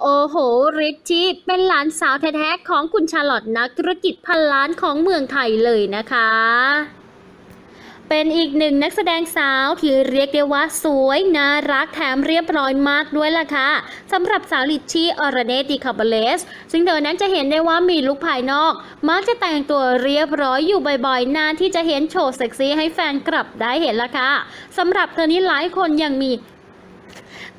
โอ้โหริชชี่เป็นหลานสาวแท้ๆของคุณชาลอตนักธุรกิจพันล้านของเมืองไทยเลยนะคะ เป็นอีกหนึ่งนักแสดงสาวที่เรียกได้ว่าสวยน่ารักแถมเรียบร้อยมากด้วยล่ะค่ะสำหรับสาวลิชชี่อรเนติคาบเลส ซึ่งเธอนั้นจะเห็นได้ว่ามีลุคภายนอก มักจะแต่งตัวเรียบร้อยอยู่บ่อยๆ นานที่จะเห็นโชว์เซ็กซี่ให้แฟนกลับได้เห็นล่ะค่ะสำหรับเธอนี้หลายคนยังมี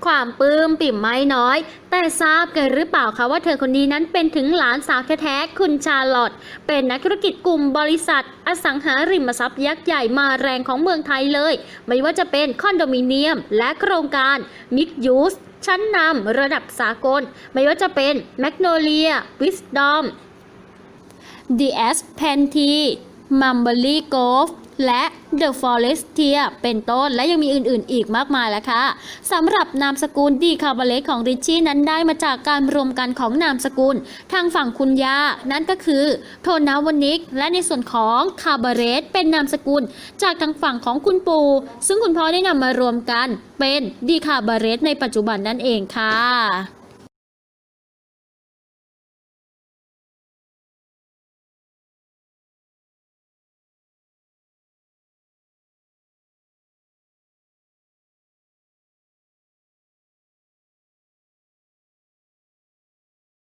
ความปลื้มปิ่มไม่น้อย แต่ทราบกันหรือเปล่าคะว่าเธอคนนี้นั้นเป็นถึงหลานสาวแท้ๆคุณชาลอตเป็นนักธุรกิจกลุ่มบริษัท อสังหาริมทรัพย์ยักษ์ใหญ่มาแรงของเมืองไทยเลย ไม่ว่าจะเป็นคอนโดมิเนียม และโครงการมิกยูสชั้นนำระดับสากล ไม่ว่าจะเป็นแมกโนเลียวิสดอม DS p a n t y m u m b l y Golf และ The Forestier เป็นต้นและยังมีอื่นๆ อีกมากมายแล้วค่ะสำหรับนามสกุลดีคาบาเลของริชชี่นั้นได้มาจากการรวมกันของนามสกุล ทางฝั่งคุณย่านั่นก็คือโทนาวนิก และในส่วนของคาบาเรตเป็นนามสกุล จากทางฝั่งของคุณปู่ซึ่งคุณพ่อได้นำมารวมกันเป็นดีคาบาเรตในปัจจุบันนั่นเองค่ะ